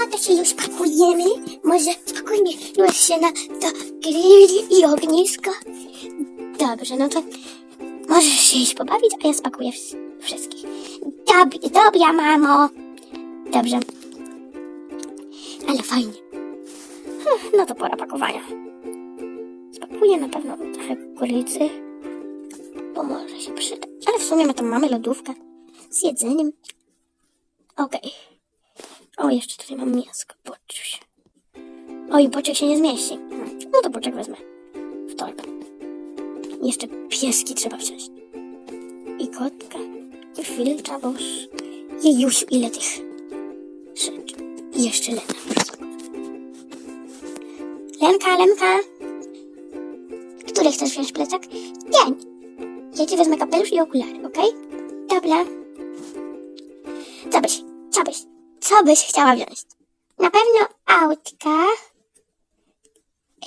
no to się już pakujemy. Może spokojnie już się na to grill i ognisko. Dobrze, no to możesz się iść pobawić, a ja spakuję wsz- wszystkich. Dob dobra, mamo. Dobrze. Ale fajnie. Hm, No to pora pakowania. Spakuję na pewno trochę kurycy, bo może się przydać. Ale w sumie my tam mamy lodówkę z jedzeniem. Okej. Jeszcze tutaj mam mięsko, poczuć. O, i boczek się nie zmieści. No to boczek wezmę w torbę. Jeszcze pieski trzeba wziąć. I kotka. I filcza, bo już... Jejusiu, ile tych rzeczy. I jeszcze Lena. Lenka, Lenka. Który chcesz wziąć plecak? Nie. Ja ci wezmę kapelusz i okulary, okej? Dobra. Co byś chciała wziąć? Na pewno autka.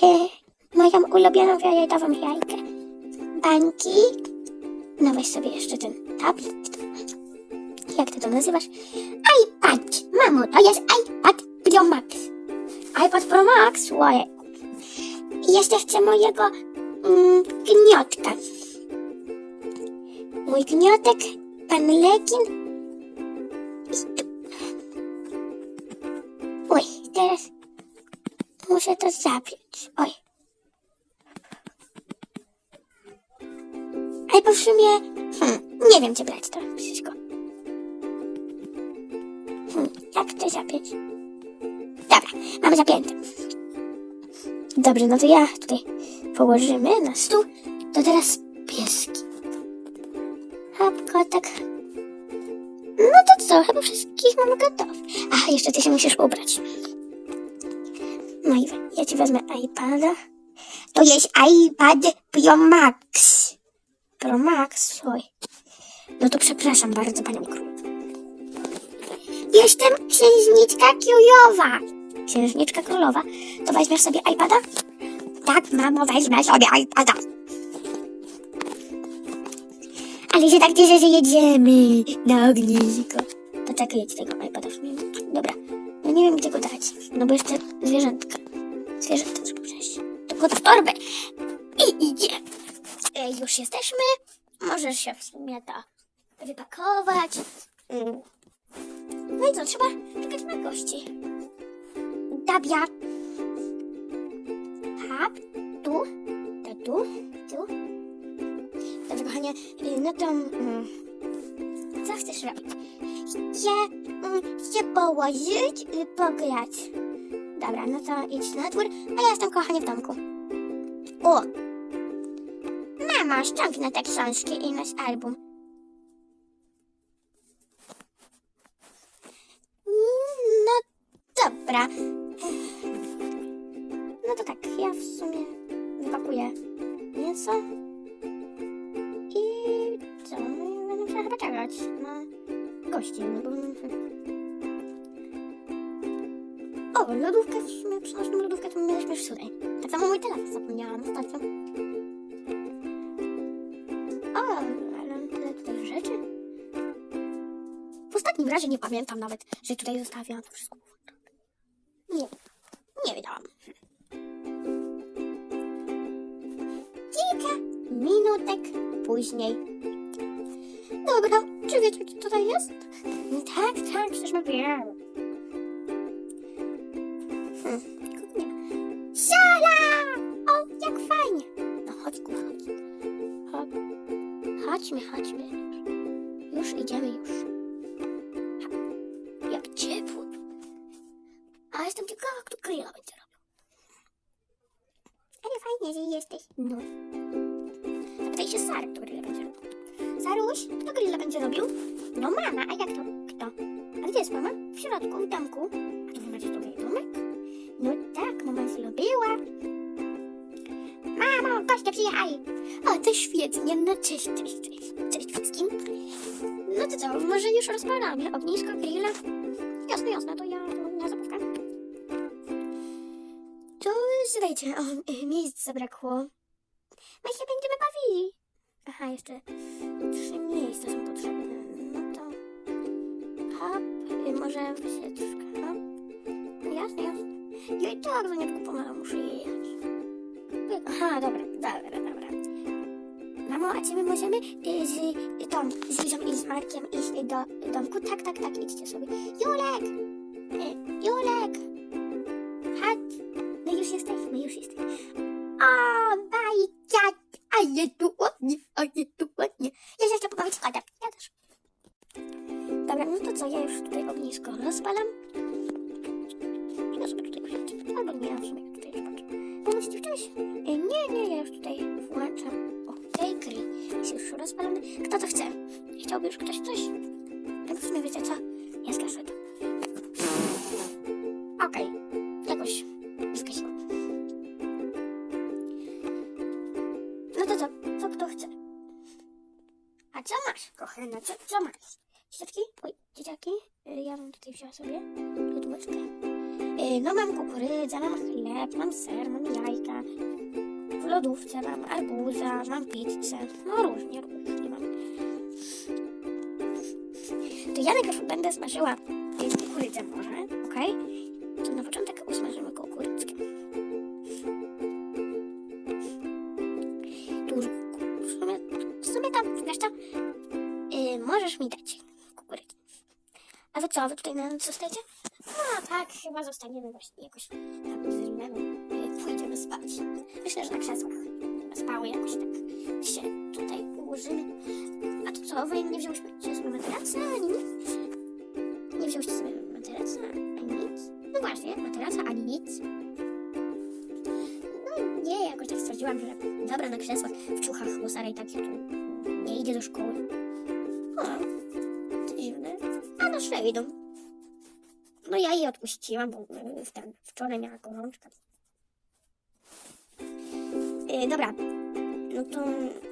Y, moją ulubioną fioletową jajkę. Bańki. No weź sobie jeszcze ten tablet. Jak ty to nazywasz? iPad. Mamo, to jest iPad Pro Max. iPad Pro Max? Ojej. I jeszcze chcę mojego mm, gniotka. Mój gniotek, pan Lekin. Oj, teraz muszę to zapiąć. Oj. Ale po sumie, hmm, nie wiem, gdzie brać to wszystko. Hmm, jak to zapiąć? Dobra, mamy zapięte. Dobrze, no to ja tutaj położymy na stół. To teraz pieski. Hop, kotek. No to co, chyba wszystkich mamy gotowych. Aha, jeszcze ty się musisz ubrać. No i ja ci wezmę iPada. To jest iPad Pro Max. Pro Max, oj. No to przepraszam bardzo panią król. Jestem księżniczka królowa. Księżniczka królowa. To weźmiesz sobie iPada? Tak, mamo, weźmę sobie iPada. Ale się tak cieszę, że jedziemy na ognisko. To czekaj, ja ci tego iPada. Dobra. No nie wiem, gdzie go dać. No bo jeszcze zwierzątka. Zwierzęta trzeba wziąć. To torbę. I idzie. E, już jesteśmy. Możesz się w sumie to wypakować. Mm. No i co, trzeba czekać na gości. Dabia. Hap. Tu. To tu. Tu. Dobrze, kochanie. y, No to... Mm, co chcesz robić? Chcę mm, położyć i pograć. Dobra, no to idź na dwór, a ja jestem kochanie w domku. O! Mama, ściągnę te książki i nasz album. No dobra. No to tak, ja w sumie wypakuję mięso. Na gości, no bo... O, lodówkę w sumie, lodówkę to mieliśmy już tutaj. Tak samo mój telefon zapomniałam ostatnio. O, ale tyle tutaj rzeczy. W ostatnim razie nie pamiętam nawet, że tutaj zostawiłam to wszystko. Nie, nie wiedziałam. Kilka minutek później. Czy wiecie, co tutaj jest? Tak, tak, przecież my wiemy. Hmm. Sala! O, jak fajnie! No chodź, chodź. Chodź. Chodźmy, chodźmy. Już idziemy, już. Robił? No mama, a jak to? Kto? A gdzie jest mama? W środku, w domku. A to wy macie tutaj domek? No tak, mama zrobiła. Mamo, goście przyjechali. O, to świetnie. No cześć, cześć, cześć. Cześć wszystkim. No to co, może już rozpalamy ognisko, grilla? Jasne, jasne, to ja to na zabawkę. To słuchajcie, o, miejsc zabrakło. My się będziemy bawili. Aha, jeszcze trzy miejsca są potrzebne. No to y, może troszkę hop. jasne, jasne. Ja i tak, Zoniaczku, pomału muszę jechać. Aha, dobra, dobra, dobra. Mamo, a czy my możemy y, z y, tą, z Lizią i z Markiem iść do domku? Tak, tak, tak, idźcie sobie. Julek! Y, Julek! Albo nie, ja w sumie tutaj patrzę. W czymś? E, Nie, nie, ja już tutaj włączam. O, tej gry. Jest już rozpalony. Kto to chce? Chciałby już ktoś coś? Mam chleb, mam ser, mam jajka. W lodówce mam arbuza, mam pizzę. No różnie, różnie mam. To ja najpierw będę smażyła kukurydzę może, okej? To na początek usmażymy kukurydzkę. Turku, w sumie, w sumie tam, wiesz co? Y, możesz mi dać kukurydzę. A wy co, wy tutaj na zostajecie? Chyba zostaniemy właśnie jakoś tam z Rimem. y, Pójdziemy spać. Myślę, że na krzesłach spały jakoś tak się tutaj ułożymy. A to co, wy nie wzięłyście sobie materaca ani nic? Nie wzięłyście sobie materaca ani nic? No właśnie, materaca ani nic. No nie, jakoś tak stwierdziłam, że dobra na krzesłach, w ciuchach, bo Sara tak ja tu nie idzie do szkoły. O, to dziwne. A no szle idą. No ja jej odpuściłam, bo w ten, wczoraj miała gorączkę. Yy, dobra, no to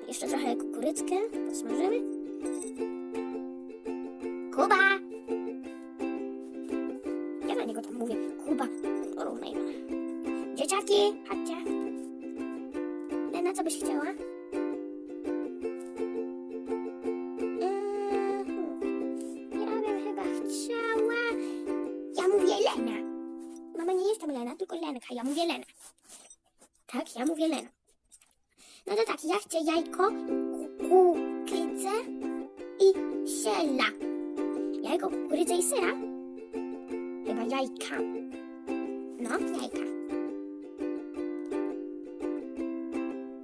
jeszcze trochę kukurydzkę podsmażymy. Kuba! Ja na niego tam mówię, Kuba, równe imię. Dzieciaki, chodźcie. Lena, co byś chciała? Ja mówię Lena. Tak, ja mówię Lena. No to tak, ja chcę jajko, kukurydzę i sera. Jajko, kukurydzę i sera? Chyba jajka. No, jajka.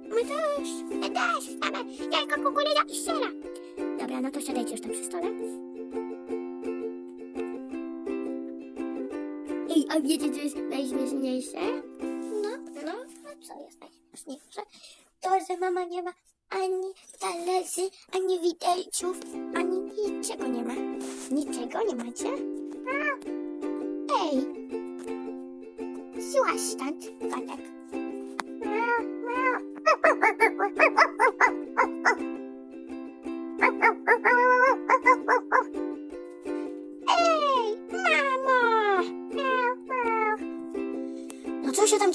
My też, my też jajko, kukurydza i sera. Dobra, no to siadajcie już tam przy stole. A wiecie, co jest najśmieszniejsze? No, no, no co jest najśmieszniejsze? To, że mama nie ma ani talerzy, ani widelców, ani niczego nie ma. Niczego nie macie? A, ej, złaś stąd,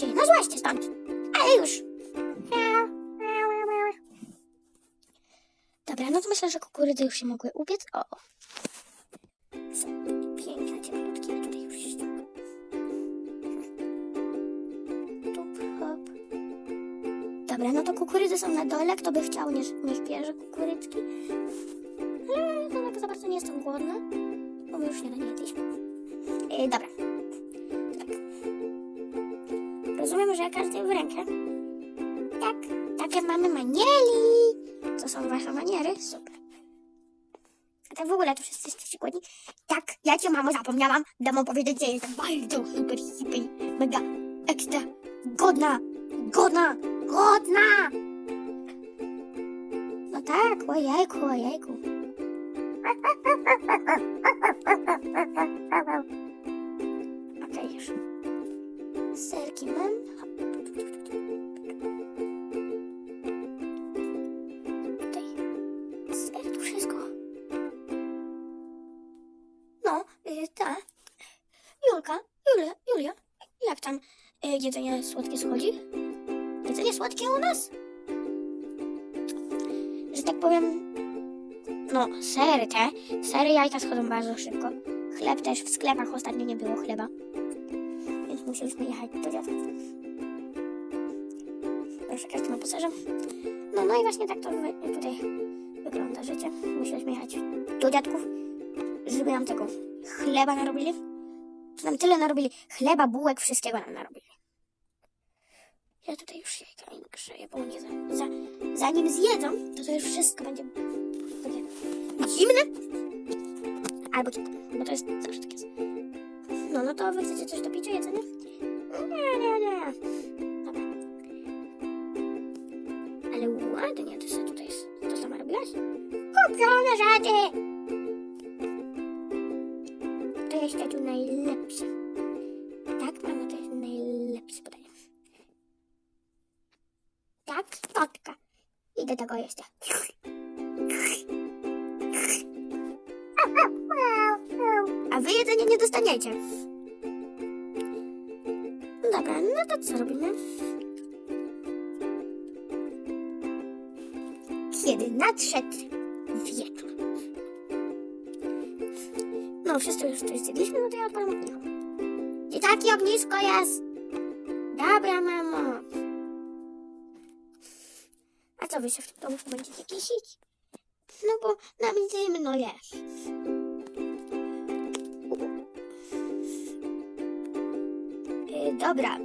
No złaście stąd. Ale już. Dobra, no to myślę, że kukurydzy już się mogły upiec. O. Piękne, cieplutkie. Tutaj już. Tup, hop. Dobra, no to kukurydzy są na dole. Kto by chciał, niech, niech bierze kukurydzki. Ale za bardzo nie jestem głodna, bo my już śniadanie jedliśmy. Yy, dobra. Rozumiem, że każdy w rękę. Tak, takie mamy maniery. Co są wasze maniery? Super. A tak w ogóle to wszyscy jesteście głodni? Tak, ja cię mamo zapomniałam. Dam powiedzieć, że jestem bardzo super, super, mega, ekstra, godna, godna, godna. No tak, ojejku, ojejku. Okej, już. Serki mam. Jedzenie słodkie schodzi? Jedzenie słodkie u nas? Że tak powiem, no, sery te, sery jajka schodzą bardzo szybko. Chleb też, w sklepach ostatnio nie było chleba. musieliśmy jechać do dziadków. Proszę, każdy ma pasażer. No, no i właśnie tak to wy- tutaj wygląda życie. Musieliśmy jechać do dziadków, żeby nam tego chleba narobili. To nam tyle narobili. Chleba, bułek, wszystkiego nam narobili. Ja tutaj już jajka im grzeję, bo nie za, za, zanim zjedzą, to to już wszystko będzie, będzie zimne. Albo ciepłe, bo to jest zawsze tak jest. No, no to wy chcecie coś do picia, jedzenia? Nie, nie, nie. Dobra. Ale ładnie ty sobie tutaj to sama robiłaś? Kupione rzeczy! Kiedy nadszedł wieczór. No, wszyscy już coś zjedliśmy, no to ja odpalam ognisko. Dzieciaki, ognisko jest! Dobra, mamo. A co wy się w tym domu będziecie kisić? No bo nam zimno jest. Y, dobra,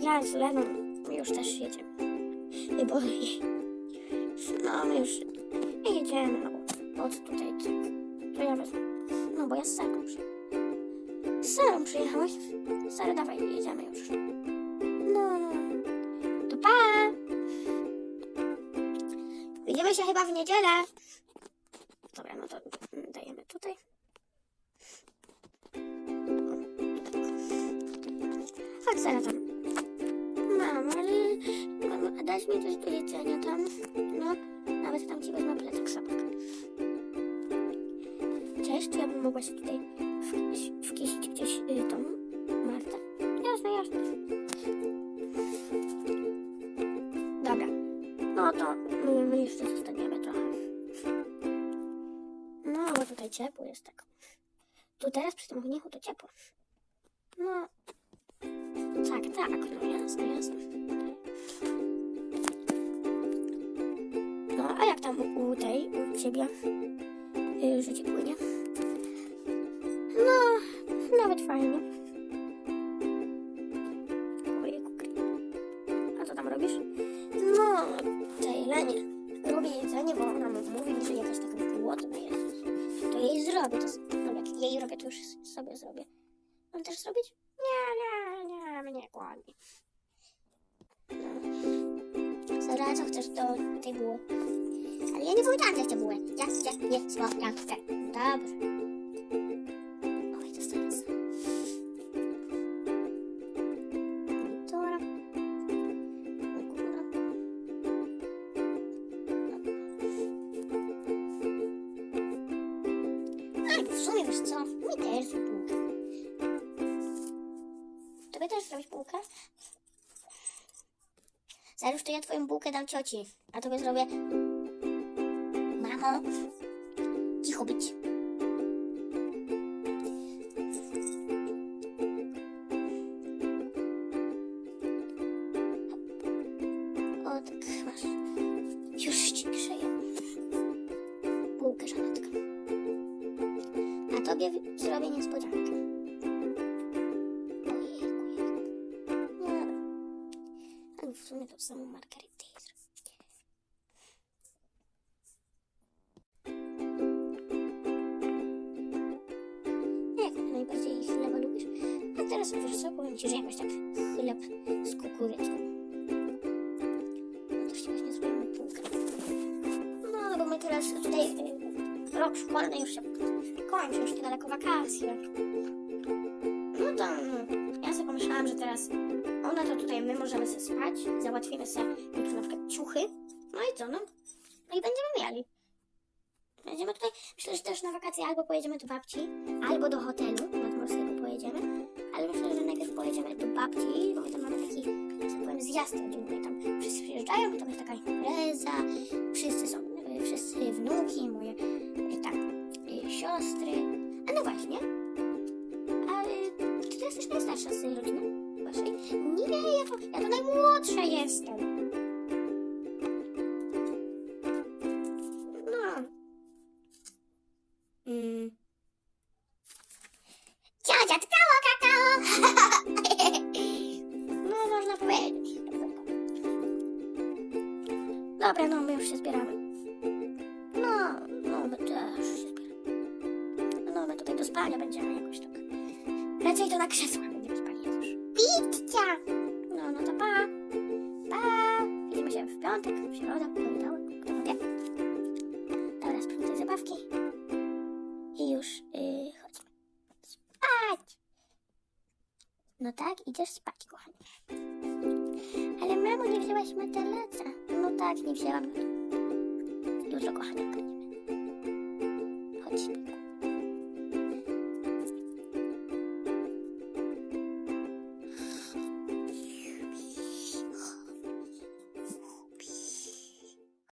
ja z Leną już też jedziemy. Y, Bo, no już jedziemy, no bo od tutaj tak. To ja wezmę. No bo ja z Sarą przyjechałam. Z Sarą przyjechałeś? Sara, dawaj, jedziemy już. No, no. To pa! Widzimy się chyba w niedzielę. Dobra, no to dajemy tutaj. Chodź, Sara, tam. Ale... A dasz mi coś do jedzenia tam? No, nawet tam ci wezmę plecak sabak. Cześć, czy ja bym mogła się tutaj wkieścić gdzieś y, tą Martę? Jasne, jasne. Dobra. No to my, my jeszcze zostaniemy trochę. No, bo tutaj ciepło jest tak. Tu teraz przy tym ognichu to ciepło. No. Tak, tak, no jasne, jasne. No, a jak tam u, tej, u ciebie y, życie płynie? No, nawet fajnie. A co tam robisz? No, tej Lenie robię jedzenie, bo ona mówi, że jakaś taka głodna. To jej zrobię, to, no jak jej robię, to już sobie zrobię. Mam też zrobić? Nie, nie, nie, mnie głodni. No. Sara, co chcesz do tej buły? Ale ja nie powiedziałam, że chcę bułę. Ja chcę nie bułkę dam cioci, a tobie zrobię... Mamo, cicho być. Teraz co, powiem ci, że jakoś tak chleb z kukurydzką. No to się właśnie zrobimy półkę. No, bo my teraz tutaj y, rok szkolny już się kończy, już niedaleko wakacje. No to mm, ja sobie pomyślałam, że teraz ona to tutaj my możemy sobie spać, załatwimy sobie jutro na przykład ciuchy. No i co, no? No i będziemy mieli. Będziemy tutaj, myślę, że też na wakacje albo pojedziemy do babci, albo do hotelu nadmorskiego pojedziemy, ale myślę, że najpierw pojedziemy do babci, bo my tam mamy taki, tak powiem, zjazd rodzinny, tam wszyscy przyjeżdżają, tam jest taka impreza, wszyscy są, y, wszyscy wnuki, moje, y, tak, y, siostry, a no właśnie, a y, ty to jesteś najstarsza z rodziny? Ja tu najmłodsza jestem. Krzesłach będziemy spali już. Pizza! No, no to pa. Pa. Widzimy się w piątek, w środę, w poniedziałek, kto wie. Dobra, sprzątaj zabawki. I już yy, chodźmy. Spać! No tak, idziesz spać, kochanie. Ale mamo, nie wzięłaś materaca. No tak, nie wzięłam. Jutro. Chodź, śpij,